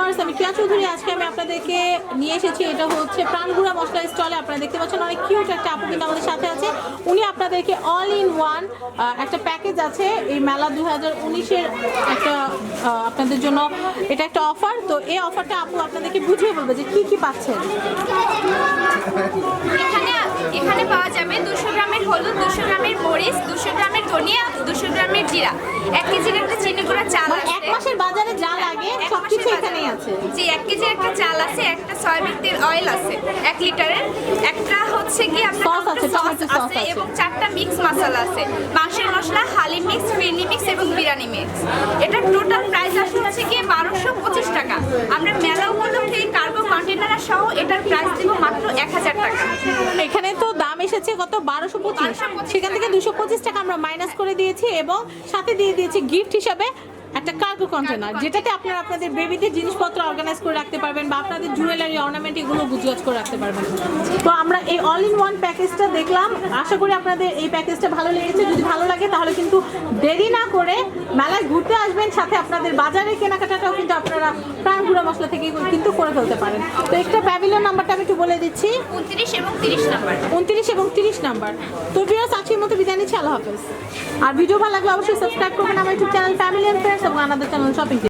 Viewers আমি কিয়া চৌধুরী আজকে আমি আপনাদেরকে নিয়ে এসেছি। এটা হচ্ছে প্রাণগুড়া মশলা স্টলে। আপনারা দেখতে পাচ্ছেন অনেক কিউট একটা আপু কিন্তু আমাদের সাথে আছে। উনি আপনাদেরকে অল ইন ওয়ান একটা প্যাকেজ আছে। এই মেলা দু হাজার উনিশের একটা আপনাদের জন্য এটা একটা অফার তো এই অফারটা আপু আপনাদেরকে বুঝিয়ে বলবে যে কি কি পাচ্ছেন। এখানে পাওয়া যাবে দুশো গ্রামের হলুদ, দুশো গ্রামের মরিচ, দুশো গ্রামের ধনিয়া, দুশো গ্রামের জিরা। এক কেজির একটা চিনি গুঁড়া এখানেই আছে। জি এক কেজির একটা চাল আছে একটা সয়াবিন তেল অয়েল আছে এক লিটারের। একটা হচ্ছে কি Sauce আছে, টমেটো। এবং চারটা মিক্স মশলা আছে। মাংসের মশলা হালিম মিক্স ফিরনি মিক্স এবং বিরিয়ানি মিক্স এটার টোটাল প্রাইস আসে হচ্ছে গিয়ে বারোশো পঁচিশ টাকা। আমরা মেলা উপলক্ষে এই কার্গো কন্টেনার সহ এটার প্রাইস দিব মাত্র এক হাজার টাকা। এখানে তো দাম এসেছে কত? বারোশো পঁচিশ। সেখান থেকে দুশো পঁচিশ টাকা আমরা মাইনাস করে দিয়েছি এবং সাথে দিয়ে দিয়েছি গিফট হিসাবে একটা কার্গো কন্টেনার যেটাতে আপনারা আপনাদের বেবিদের জিনিসপত্র অর্গানাইজ করে রাখতে পারবেন বা আপনাদের জুয়েলারি অর্নামেন্ট এগুলো গুজগাজ করে রাখতে পারবেন। তো আমরা এই অল ইন ওয়ান প্যাকেজটা দেখলাম। আশা করি আপনাদের এই প্যাকেজটা ভালো লেগেছে। যদি ভালো লাগে তাহলে কিন্তু দেরি না করে মেলায় ঘুরতে আসবেন সাথে আপনাদের বাজারে কেনাকাটাটাও কিন্তু আপনারা প্রাণ গুঁড়া মশলা থেকে কিন্তু করে ফেলতে পারেন। তো একটা প্যাভিলিয়ন নাম্বারটা আমি একটু বলে দিচ্ছি। উনত্রিশ এবং তিরিশ নাম্বার উনত্রিশ এবং তিরিশ নাম্বার তো ভিউয়ার্স আজকের মতো বিদায় নিচ্ছি। আল্লাহ হাফেজ। আর ভিডিও ভালো লাগলে অবশ্যই সাবস্ক্রাইব করবেন আমার YouTube channel family and friends এবং আমাদের চ্যানেল শপিং